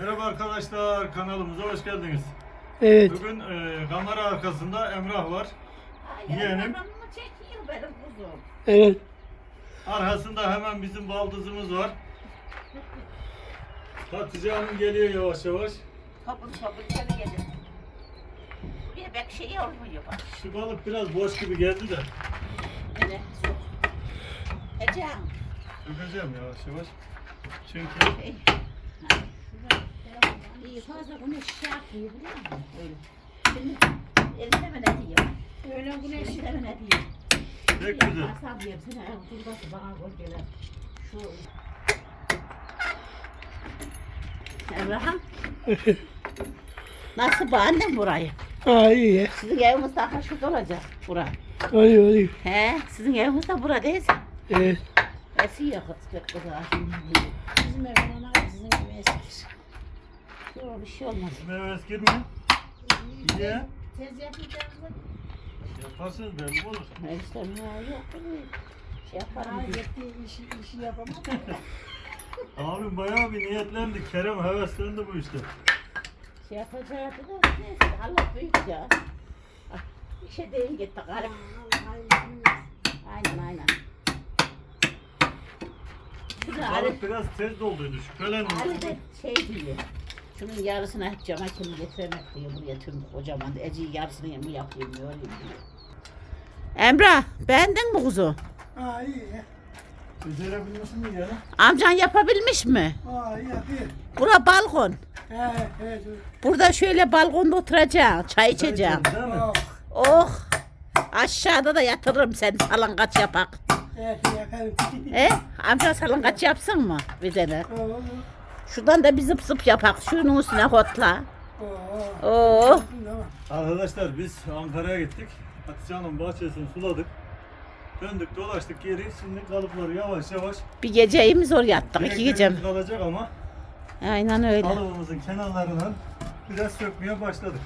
Merhaba arkadaşlar, kanalımıza hoş geldiniz. Evet. Bugün e, kamera arkasında Emrah var. Yeğenim. Çekiyor benim kuzum. Evet. Arkasında hemen bizim baldızımız var. Hatice Hanım geliyor yavaş yavaş. Topun topun geri gelir. Buraya bek şey olmuyor bak. Şu balık biraz boş gibi geldi de. Öyle sok. Ecem. Dökeceğim yavaş yavaş. Çünkü Ey. İyi fazla bunu şey yapıyor biliyor musun? Öyle. Şimdi elinde mi ne diyor? Öyle güneş. Elinde mi ne diyor? pek güzel. Asal diyeyim sana. Kurbası bana gol gelir. Şu. Emrah'ım. Nasıl bu annem burayı? Aa iyi. Sizin eviniz daha şurada olacak bura. Oluyor oluyor. He, sizin eviniz de burada değil. Evet. Kız kızlar. Bizim evin ona kadar sizin gibi eski. Yok bir şey olmaz. Meyves girme. Niye? Tez yapacağımızda Yaparsınız belli olur. Ya yok. Şey yaparım. daha yettiği işi, işi yapamam. Abim bayağı bir niyetlendi. Kerem heveslendi bu işte. Şey yapacaktı da neyse Allah büyük ya. Ah, Bir şey değil gitti garip. Aynen aynen. Ali, Balık biraz tez dolduydu. Şüphelendim. Ali de şey diyor. Şunun yarısını hep cama kimi getiremek diyor buraya tüm kocaman. Eci yarısını mı yapayım diyor. Emrah beğendin mi kuzu? Aa iyi. Becerebilmişsin mi ya? Amcan yapabilmiş mi? Aa iyi yapıyor. Bura balkon. Evet evet. Burada şöyle balkonda oturacaksın, çay mi? Oh. Oh! Aşağıda da yatırırım seni salıngaç yapak. Evet yakarım. E? Amca salıngaç yapsın mı bir tane? Oo. Şuradan da bir zıp zıp yapak. Şunun üstüne hotla. Oo. Oh! Arkadaşlar biz Ankara'ya gittik. Hatice Hanım bahçesini suladık. Döndük dolaştık geri. Şimdi kalıpları yavaş yavaş. Bir geceyimiz oraya yattık. iki direklerimiz gecem. kalacak ama Aynen öyle. kalıbımızın kenarlarından biraz sökmeye başladık.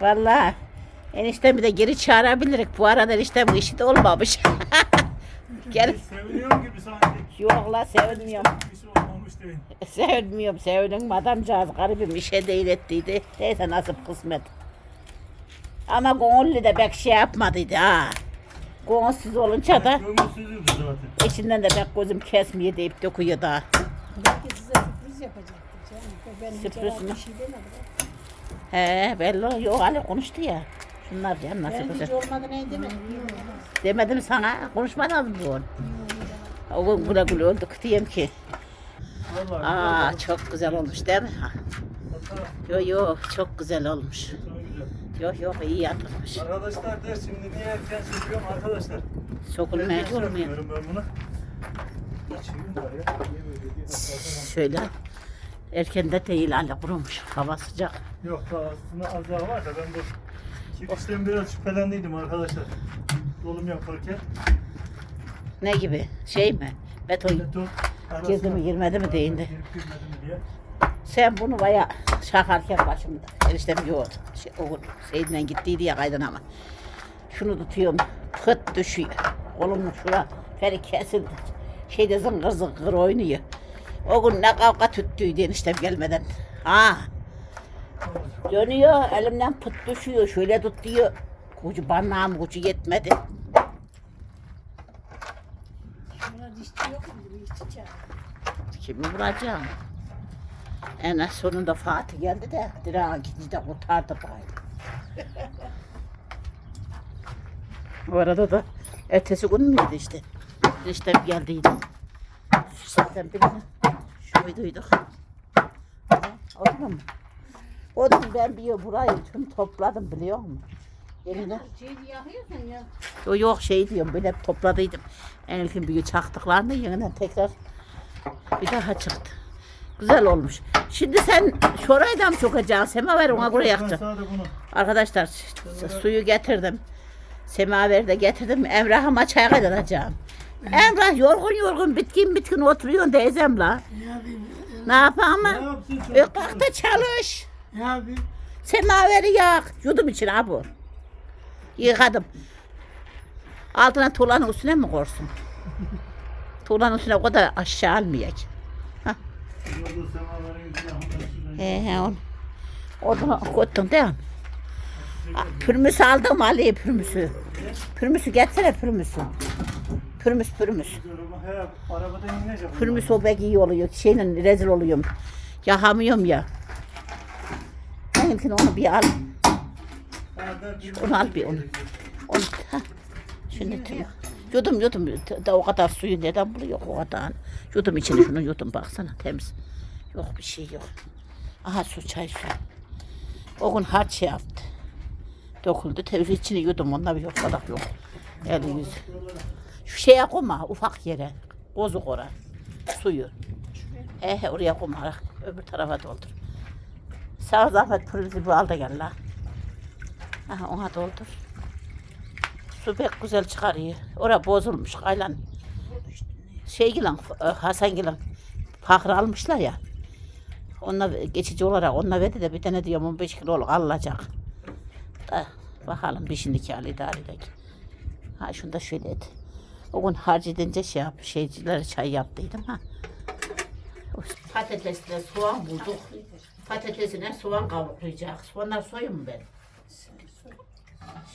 Vallahi eniştemi de geri çağırabiliriz. Bu arada eniştemin işi de olmamış. Gel. Seviniyorum gibi sanki. Yok la sevinmiyorum. Bir değil. Sevinmiyorum. Sevindim adamcağız garibim işe değil ettiydi. Neyse nasip kısmet. Ama gönüllü de pek şey yapmadıydı ha. Gönülsüz olunca da Gönülsüzüydü zaten. içinden de pek gözüm kesmiyor deyip döküyor da. Belki size sürpriz yapacaktır canım. Benim Sürpriz cevap mi? bir şey. He belli yok Ali konuştu ya. Şunlar canım nasıl Ben hiç olmadı ne demek? Demedim sana konuşmadın mı bu? O gün güle güle öldük diyeyim ki. Aa çok güzel olmuş değil mi? Yok yok çok güzel olmuş. Yok yok iyi yapılmış. Arkadaşlar der şimdi niye erken söküyorum arkadaşlar. Sokulmaya olmuyor. ben bunu. Şöyle erken de değil Ali kurumuş. Hava sıcak. Yok daha aslında az daha var da ben bu çekişten biraz şüphelendiydim arkadaşlar. Dolum yaparken. Ne gibi? Şey mi? Beton Beton girdi mi girmedi mi deyindi. Sen bunu baya şakarken başımda. Eniştem yoğurdu. Şey, o gün şeyinden gittiydi ya kaydan ama. Şunu tutuyorum. Pıt düşüyor. Kolumun şura feri kesildi. Şeyde zıngır zıngır oynuyor. O gün ne kavga tüttüydü eniştem gelmeden. Ha. Dönüyor elimden pıt düşüyor. Şöyle tut diyor. Kucu barnağım kucu yetmedi. Buna dişçi yok mu? Bir işçi çağır. Kimi vuracağım? En sonunda Fatih geldi de direğin ikinci de kurtardı bari. O arada da ertesi gün müydü işte? İşte geldiydi. Zaten birini şuyduyduk. Oldu mu? O da ben bir burayı tüm topladım biliyor musun? Şey yakıyorsun ya. Yok yok şey diyorum böyle topladıydım. Elif'in büyük çaktıklarını yeniden tekrar bir daha çıktı. Güzel olmuş. Şimdi sen şoraydan mı sokacaksın? Semaver ona göre yakacaksın. Arkadaşlar su- suyu getirdim. Semaveri de getirdim. Emrah'ıma çay kaydıracağım. Emrah yorgun yorgun bitkin bitkin oturuyorsun teyzem la. Ne yapayım? Ne yapayım Ne yapsın E, da çalış. Ne yapayım? Semaveri yak. Yudum için ha bu. Yıkadım. Altına tuğlanın üstüne mi korsun? tuğlanın üstüne o da aşağı almayacak. He he onu. Onu koydun değil mi? Pürmüsü aldım Ali pürmüsü. Pürmüsü getsene pürmüsü. Pürmüs pürmüs. Pürmüs o pek iyi oluyor. Şeyle rezil oluyorum. Yakamıyorum ya. Benimkini onu bir al. Onu al bir onu. Onu ha. Şimdi tamam. Yudum yudum. Da o kadar suyu neden buluyor o kadar. Yudum içine şunu yudum baksana temiz. Yok bir şey yok. Aha su çay su. O gün harç şey yaptı. Döküldü. Temiz içini yudum. Onda bir yok kadar yok. Eli yüzü. Şu şeye koyma ufak yere. Bozuk ora. Suyu. He he oraya koyma. Öbür tarafa doldur. Sağ zahmet pürüzü bu al da gel la. Aha ona doldur. Su pek güzel çıkarıyor. Ora bozulmuş kaylan. Şey gilan, Hasan gilan. Fakir almışlar ya. Onunla geçici olarak onunla verdi de bir tane diyorum 15 kiloluk alınacak. Da bakalım bir şimdiki al idare edek. Ha şunu da şöyle et. O gün harç edince şey yap, şeycilere çay yaptıydım ha. Patatesle soğan bulduk. Patatesine soğan kavruklayacak. Soğanlar soyun mu ben?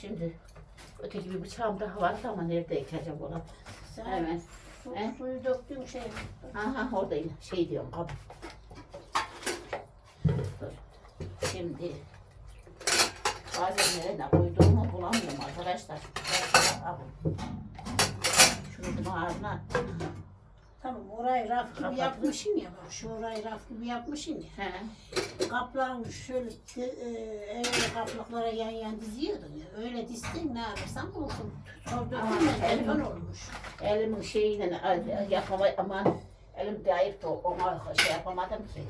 Şimdi öteki bir bıçağım daha vardı ama nerede ekeceğim ona? Hemen. Su, He? suyu döktüğüm şey. Aha oradayım. Şey diyorum. Dur. Şimdi bazen nerede koyduğumu bulamıyorum arkadaşlar. Şunu ağzına. Tamam orayı raf gibi Kapat. yapmışsın ya bak şu orayı raf gibi yapmışsın ya. He. Kapların şöyle e, evvel kaplıklara yan yan diziyordun ya. Öyle dizsen ne yapırsan olsun. Ama dökülmez elim- beton olmuş. Elimin şeyiyle yapamay aman elim zayıf da ona şey yapamadım ki.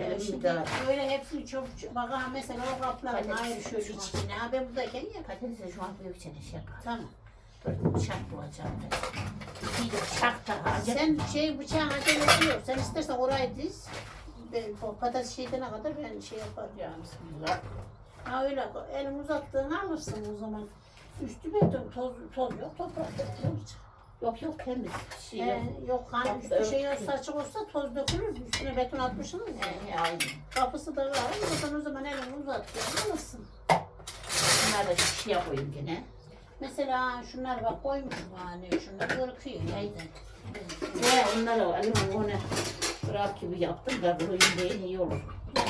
Elim Şimdi de böyle hepsini çok bak ha mesela o kapların ayrı şöyle içine. Ha ben buradayken ya. patatesi şu an büyük çene şey yapar. Tamam. Dur bıçak bulacağım ben. Sen şey bıçağın acelesi yok. Sen istersen orayı diz. Ben o patates şeydene kadar ben şey yaparım. Ya bismillah. Ha öyle elini uzattığını alırsın o zaman. Üstü beton toz, toz yok toprak yok. Yok yok temiz. Şey He, yok. yok hani üstü şey yok. olsa açık olsa toz dökülür. Üstüne beton atmışsınız ya. He, aynen. Kapısı da var. O zaman o zaman elini uzattığını alırsın. Bunlar da şişeye koyayım gene. Mesela şunlar bak koymuşum hani şunlar korkuyor neyden. He onları elimle onu bırak gibi yaptım da koyayım diye iyi olur.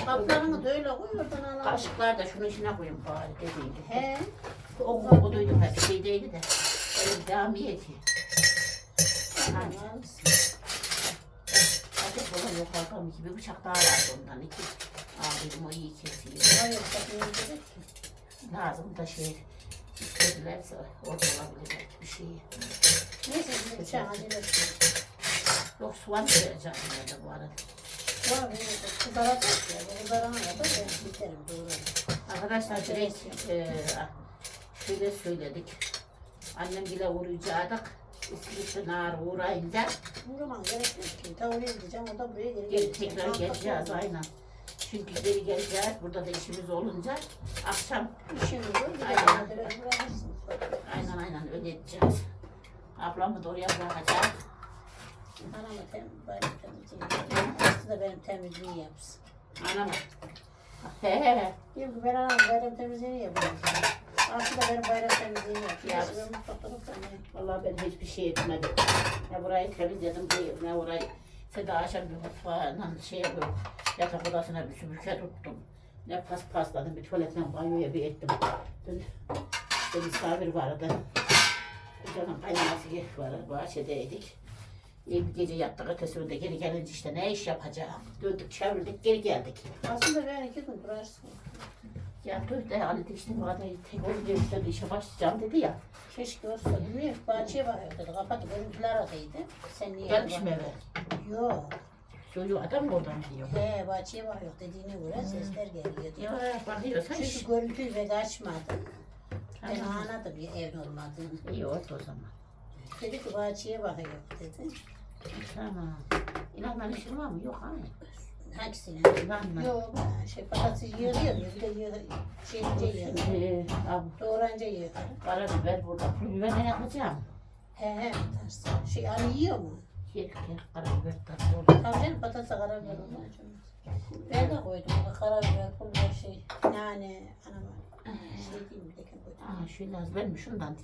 Kaplarını da öyle koy oradan alalım. Kaşıklar da şunun içine koyayım bari dediydi. He. O o duydum hep şey değildi de. Elim devam ki. Hadi. Hadi falan yok arkam iki bir bıçak daha vardı ondan iki. Aa dedim o iyi kesiyor. Hayır. Lazım da şey istedilerse orada olabilir belki bir şey. Neyse bir bıçağın acelesi. Yok soğan vereceğim ya da bu arada. Var kızaracak ya. Kızarana kadar ben biterim doğrarım. Arkadaşlar direkt şöyle söyledik. Annem bile uğrayacaktık. İskilip'te nar uğrayınca Vurman gerek yok ki. Ta oraya gideceğim, o da buraya gelecek. tekrar geleceğiz aynen. Çünkü geri geleceğiz. Burada da işimiz olunca akşam İşimiz var, bir de Aynen. aynen aynen öyle edeceğiz. Ablamı da oraya bırakacak. Anamı tem, bari temizliği. Aslı da benim temizliği yapsın. Anam. He he he. Diyorum ki ben anam bayram temizliğini yapıyorum. Aslı da benim bayram temizliğini yapıyor. Yapsın. Tutamıyorum. Vallahi ben hiçbir şey etmedim. Ne burayı temizledim değil, ne orayı Seda akşam bir mutfağına şey yapıyorum. Yatak odasına bir süpürge tuttum. Ne pas pasladım, bir tuvaletten banyoya bir ettim. Dün işte misafir vardı. Canım kaynaması vardı, bahçedeydik. İyi bir gece yattık, ötesi günde geri gelince işte ne iş yapacağım. Döndük, çevirdik, geri geldik. Aslında ben iki gün durarsın. Ya dur de Ali de işte bu adayı tek olunca işte işe başlayacağım dedi ya. Keşke olsa bilmiyorum. Bahçeye bakıyor dedi. Kapatıp görüntüler adıydı. Sen niye? Gelmiş mi eve? Yok. Çocuğu adam mı oradan diyor. He bahçeye bakıyor dediğine göre sesler geliyor. dedi. Ya bakıyorsan iş. Çünkü görüntüyü pek açmadı. Ben Tamam. anladım bir evin olmadığını. İyi oldu o zaman. Dedi ki bahçeye bakıyor dedi. Tamam. İlanlar işin var mı? Yok hani. Hangisine? İlanlar. Yok ben şey patates yığıyor ya bir de yığ, şeyince. Şimdi abi Doğranca yığıyor. karabiber burada. Pul biber ne yapacağım? He he ters. Şey hani yiyor mu? Yer yer karabiber tatlı olur. Tabii canım patates karabiber olmaz. Ben de koydum ona karabiber, pul biber şey, nane, anam şey diyeyim bir de koydum. Aa şöyle az ben mi şundan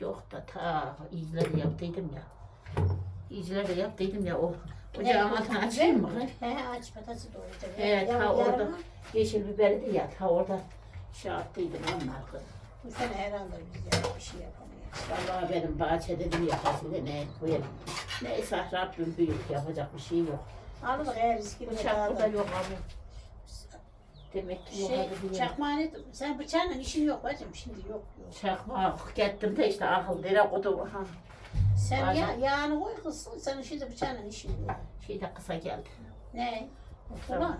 yok da ta izleri yaptıydım ya. İzleri yaptıydım ya o ocağın altını açayım mı? kız? He aç patatesi doğrayacağım. Evet ta orada yeşil biberi de ya ta orada şey yaptıydım onlar kız. Bu sene herhalde biz ya bir şey yapamayız. Vallahi benim bahçede bir yapası da ne koyalım. Neyse Rabbim büyük yapacak bir şey yok. Aldık eğer riskli bir Bıçak burada yok abi. Demek ki yok Şey, hadi diyelim. çakmağını, sen bıçağınla işin yok bacım şimdi yok yok. Çakmak gittim de işte akıl dere kutu ha. Sen Bazen- ya, yağını koy kızsın, sen şimdi bıçağınla işin yok. Şey de kısa geldi. Ne? Ulan Ha.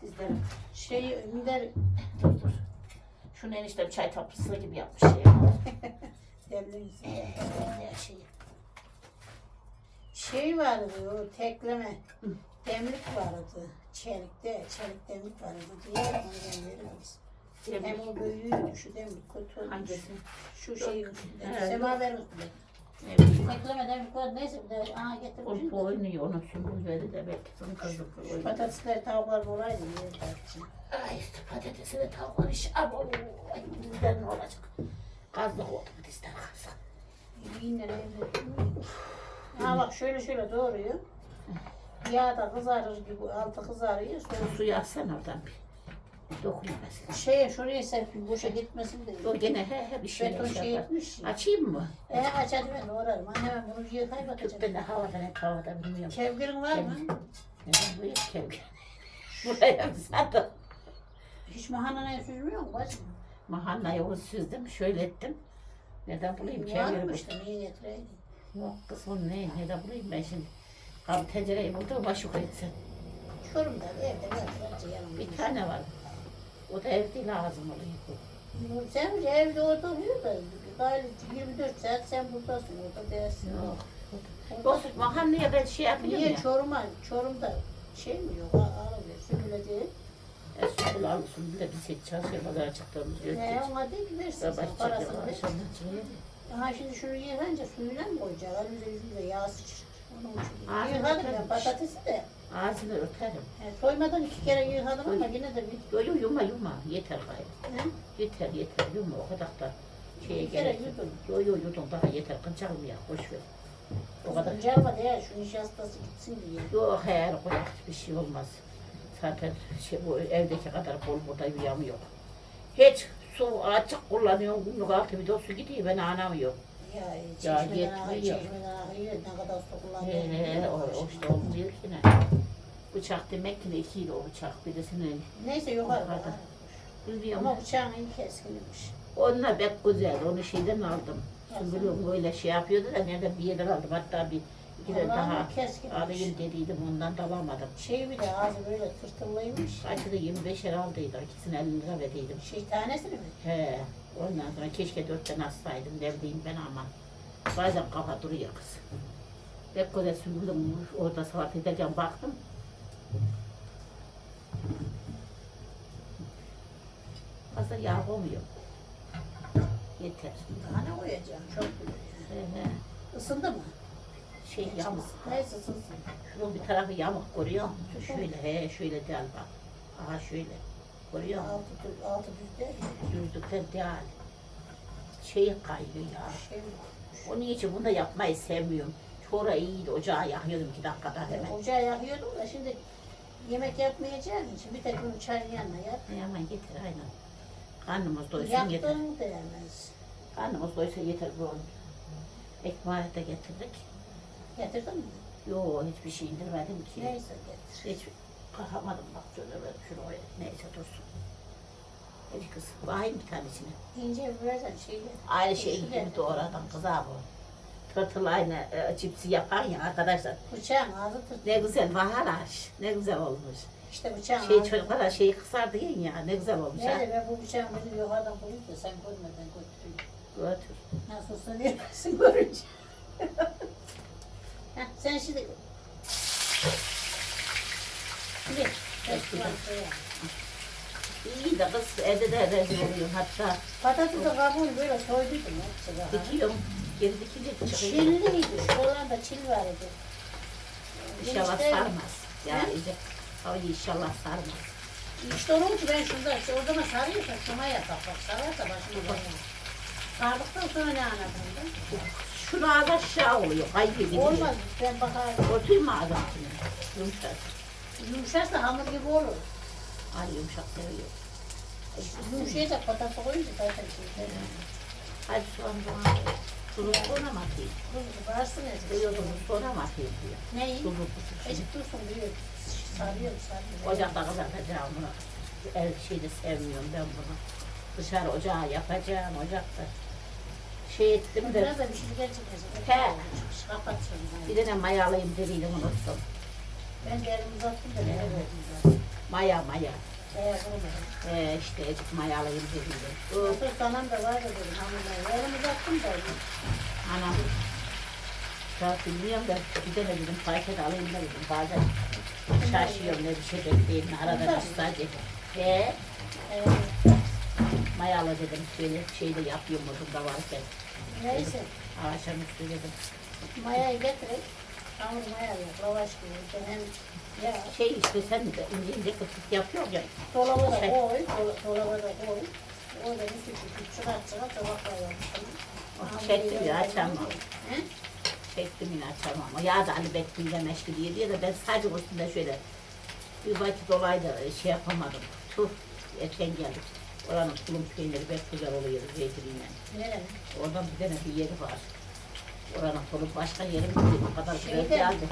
Sizlerin şeyi Minder dur dur. Şunu enişte bir çay tatlısı gibi yapmış şey. demliğin şey. Şey vardı o tekleme. Demlik vardı. Çelikte, çelik demlik vardı. Diğer ondan veririz. Hem o büyüğüydü şu demlik kötü olmuş. Hangisi? Şu üstünde. Evet. Semaverin. Ne bileyim. Tekleme demlik var. Neyse bir de aha O getirmişim. de. oynuyor onun sümbül veri de belki son kızlık Şu oynuyor. patatesler tavuklar tartışın. Ay işte patatesi de tavuklar iş. Ay bizden ne olacak? Kazlık oldu bu dizden kazlık. Yine. Ha bak şöyle şöyle doğruyor. Yağ da kızarır gibi altı kızarıyor. Sonra suyu alsana oradan bir. Dokunmasın. şeye şuraya serpil boşa gitmesin diye. O gene he he bir şey Beton şey yapar. etmiş. ya. Açayım mı? E aç hadi ben doğrarım. Anne ben bunu yıkayıp Tut atacağım. beni havadan hep havada bilmiyorum. Kevgirin var mı? Neden bu yok kevgir? Buraya zaten. Hiç mahanana süzmüyor mu bacım? Mahanna yolu süzdüm, şöyle ettim. Neden bulayım Var kevgiri mı bu? işte niye getireydin? Yok kız onu ne, neden bulayım ben şimdi? Abi tencereyi buldu, başı koysun. Çorum'da evde var. Bir tane var. O da evde lazım oluyor. Sen de evde orada oluyor da. Gayet 24 saat sen buradasın orada dersin. Yok. Olsun mahalleye ben şey yapıyorum Niye ya. Çorum'a? Çorum'da şey mi yok? Ağlamıyor. Sümbüle değil. Esul almışım bile biz hiç çalışamadan çıktığımız yok. Ne ona değil ki versin sen parasını. Aha şimdi şunu yıkayınca suyuyla mı koyacak? Elimize yüzümüze yağ sıçrar. Onun için. Yıkadım ben patatesi de. Ağzını örterim. Yani soymadan iki kere yıkadım ama yine de bir, Yo yo yuma yuma yeter gayrı. He? Yeter yeter yuma o kadar da şeye Bir kere gerek yok. yudum. Yo yo yudum daha yeter kıncalım ya boş ver. O kadar. Calma değil şu nişastası gitsin diye. Yok hayal koyak bir şey olmaz. Zaten şey, bu evdeki kadar bol burada yuyamı yok. Hiç su açık kullanıyorum. Günlük altı bir de su gidiyor ben anlamıyorum. Ya, Ya çeşmeden ağır, yetmiyor. çeşmeden ağır, ne kadar su kullanıyor. he o, o işte olmuyor ki ne. Bıçak demek ki ne ikiydi o bıçak birisinin. Neyse yukarı. Bak. Bilmiyorum. Ama bıçağın iyi keskinmiş. Onlar pek güzel. Onu şeyden aldım. Sümbülüm öyle şey yapıyordu da nereden bir yerden aldım. Hatta bir iki de daha keskinmiş. alayım dediydim ondan da alamadım. Şey bir de ağzı böyle tırtıllıymış. Kaçı da 25 lira aldıydı. İkisine 50 lira verdiydim. Şey tanesini mi? He. Ondan sonra keşke dört tane alsaydım. Ne bileyim ben aman. Bazen kafa duruyor kız. Pek güzel sümbülüm orada salat ederken baktım. Fazla yağ olmuyor. Yeter. Daha ne koyacağım? Çok he. Isındı mı? Şey yamuk. Neyse ısınsın. Şunun bir tarafı yamuk görüyor musun? Şöyle he şöyle değil bak. Aha şöyle. Görüyor musun? Altı, düz- altı düz değil mi? Düzlükten değil. Şey kayıyor ya. Şey? Onun için bunu da yapmayı sevmiyorum. Çora iyiydi. Ocağı yakıyordum iki dakikada hemen. Ocağı yakıyordum da şimdi yemek yapmayacağım için bir tek bunu çayın yanına yap. Ay aman getir aynen. Karnımız doysun yeter. Yaktığını değmez. Karnımız doysa yeter bu onun. Ekmeği de getirdik. Getirdin mi? Yo hiçbir şey indirmedim ki. Neyse getir. Hiç kalkamadım bak şöyle böyle şuraya. Neyse dursun. Hadi kız. Bakayım bir tanesine. İnce biberden şey Aynı şey gibi doğradan kıza bu. Tırtıl aynı e, cipsi yapan ya arkadaşlar. Bıçağın ağzı tırtık. Ne güzel baharaş. Ne güzel olmuş. İşte bıçağın Şey ağzı. çocuklara şeyi kısardı ya ne güzel olmuş ha. Nerede ben bu bıçağın birini yukarıdan bulayım da sen görmeden götüreyim. Götür. Nasıl olsa verirsin görünce. Heh, sen şimdi... An şey yap. İyi de kız evde de rezil oluyorum hatta Patatesi kabuğunu böyle soyduydum dikiyorum. Geri dikince çıkıyor. Çilliydi, şuralarda çil vardı. İnşallah İşte sarmaz. Ya iyice. Ay inşallah sarmaz. İşte onun için ben şurada, işte o zaman sarıyorsa şuna yatak bak. Sararsa başımı dönüyor. Sardıktan sonra ne anladın da? Şunu ağız aşağı oluyor. Gidiyor. Olmaz, ben bakarım. Ağzım içine? Yumuşak. Yumuşarsa hamur gibi olur. Ay yumuşak seviyor. Yumuşayacak patates koyunca zaten şey. Hadi soğan soğan. Tuzlu sonra mı atayım? Kuzu varsın ezgi. Diyor tuzlu sonra mı atayım diyor. Neyi? Tuzlu. Ecik dursun diyor. Sarıyorum, sarıyorum. Ocakta kızartacağım bunu. El şeyde sevmiyorum ben bunu. Dışarı ocağa yapacağım ocakta. Şey ettim de Biraz da bir şey gerçekleşecek. He. Kapat şunu. bir tane mayalayayım dediydim unuttum. Ben de elimi uzattım da ne zaten. Maya maya. Bulamadım. Ee, işte ecik mayalayayım dediydim. Bu Nasıl sanam da var da dedim. Elimi uzattım da. anam ya bilmiyorum da bir dedim paket alayım da dedim. Bazen şaşıyorum ne bir şey bekleyeyim arada bir sadece. Ee, Ee, mayalı dedim şöyle şeyde yapıyorum odunda varken. neyse. Ağaçın üstü dedim. Mayayı getirin. Hamur maya yok. Lavaş gibi. Hem Şey işte sen de ince ince kıtık yapıyor ya. dolaba da koy. dol- Dolaba da koy. Orada bir küçük çıkart çıkart tabakla yapmıştım. Oh, çektim ya, açamam. He? Çektim yine açamam. O yağ da Ali Bekir'le meşgul diye diye de ben sadece üstünde şöyle bir vakit olaydı şey yapamadım. Tuh erken geldik. Oranın tulum peyniri pek güzel oluyor zeytiniyle. Nereye? Oradan bir tane bir yeri var. Oranın tulum başka yeri mi değil, o kadar güzel Şeyde geldi.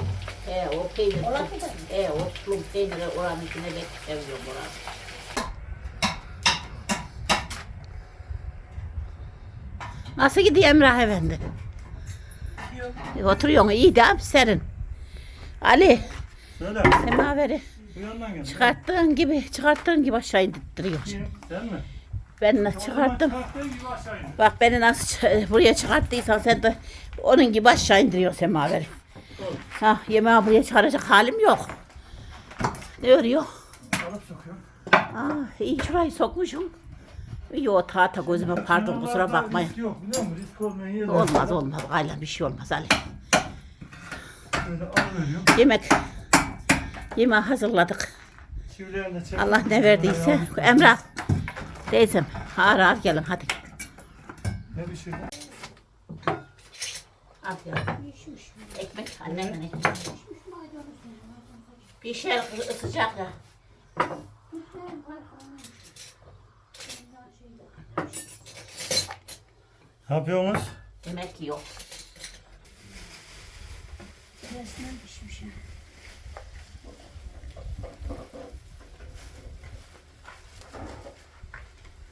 He o peynir. Olakı'da mı? He o tulum peyniri oranın içine pek seviyorum oranı. Nasıl gidiyor Emrah Efendi? Yok. Oturuyorsun iyi de abi serin. Ali Söyle. semaveri Bu yandan gel. çıkarttığın gibi çıkarttığın gibi aşağı indirtiyorsun. Kim? Sen mi? Ben de çıkarttım. Bak beni nasıl buraya çıkarttıysan sen de onun gibi aşağı indiriyorsun semaveri. Ha yemeği buraya çıkaracak halim yok. Ne örüyor? Alıp sokuyorum. Ah iyi şurayı sokmuşum. İyi o tahta gözüme pardon kusura bakmayın. Risk yok biliyor musun? Risk olmayan yerler. Olmaz olmaz gayla bir şey olmaz Ali. Böyle alıveriyorum. Yemek yemeği hazırladık. Allah ne verdiyse. Emrah. Teyzem ağır ağır gelin hadi. Ne bir şey? Al ya. Ekmek annemden ekmek. Bir şey sıcak ya. Ne yapıyorsunuz? Yemek yok. Resmen pişmiş.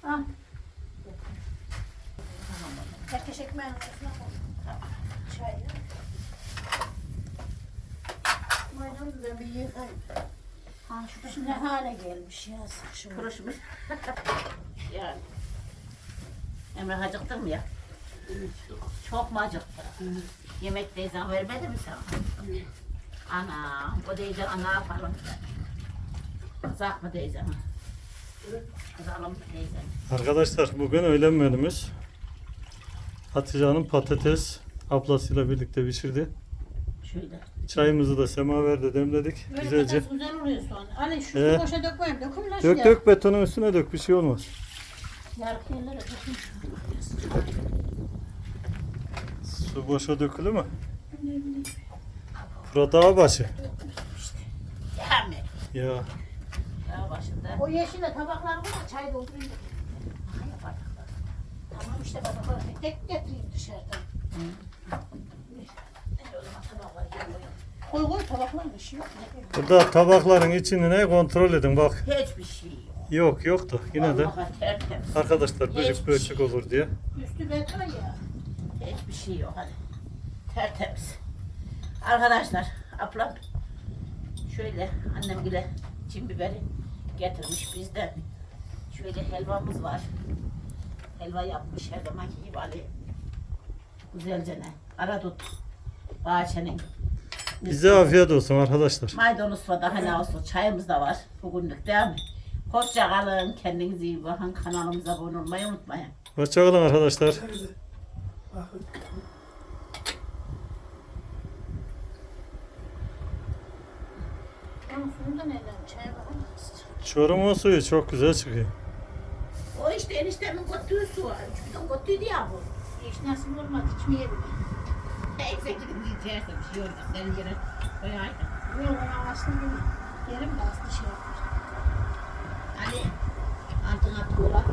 ha. Ah. Herkes ekmeğin arasına koy. Çayla. Maydanozu ben bir yıkayayım. Ha şu ne hale gelmiş ya şu. Kuruşmuş. yani. Emre acıktın mı ya? Çok mu acıktı? Yemek teyzen vermedi mi sana? Ana, o teyzen ne yapalım? Kızak mı teyzen? Kızalım mı teyzen? Arkadaşlar bugün öğlen menümüz. Hatice Hanım patates ablasıyla birlikte pişirdi. Şöyle. Çayımızı da semaverde demledik. Böyle Güzelce. patates güzel oluyor sonra. Ali şu He. boşa dökmeyeyim. Döküm lan Dök dök betonun üstüne dök bir şey olmaz. Yarık yerlere döküm. Su boşa dökülü mü? Ağabaşı. Ya mı? Ya Ya başında. O yeşile tabaklar var ya çay doldurayım. Ne yapardık? Tamam işte tabakları tek tek getireyim dışarıdan. Yiyelim. Koy koy tabakların işi yok. Ne bileyim. burada tabakların içini ne kontrol edin bak. Hiçbir şey yok. Yok yok da yine de Vallahi tertemiz. arkadaşlar böcek böcek olur diye. Üstü beton ya. Hiçbir şey yok hadi. Tertemiz. Arkadaşlar ablam şöyle annem bile cin biberi getirmiş bizden. Şöyle helvamız var. Helva yapmış her zamanki gibi Ali. Güzelce ne? Aradut. Bahçenin. Bize afiyet olsun arkadaşlar. Maydanoz var daha ne olsun. Çayımız da var bugünlük değil mi? Hoşça kalın. Kendinize iyi bakın. Kanalımıza abone olmayı unutmayın. Arkadaşlar. Var ama sıcak. Çorum'un suyu çok güzel çıkıyor. O işte eniştemin götürdüğü su var. Üçünden götürdü ya bu. Hiç nasıl olmadı içmeyelim. Eksik gidip içerse bir şey olacak. Senin yere koyaydın. Yok ona aslında yerim de aslında şey yapmış. Hani altına tuğla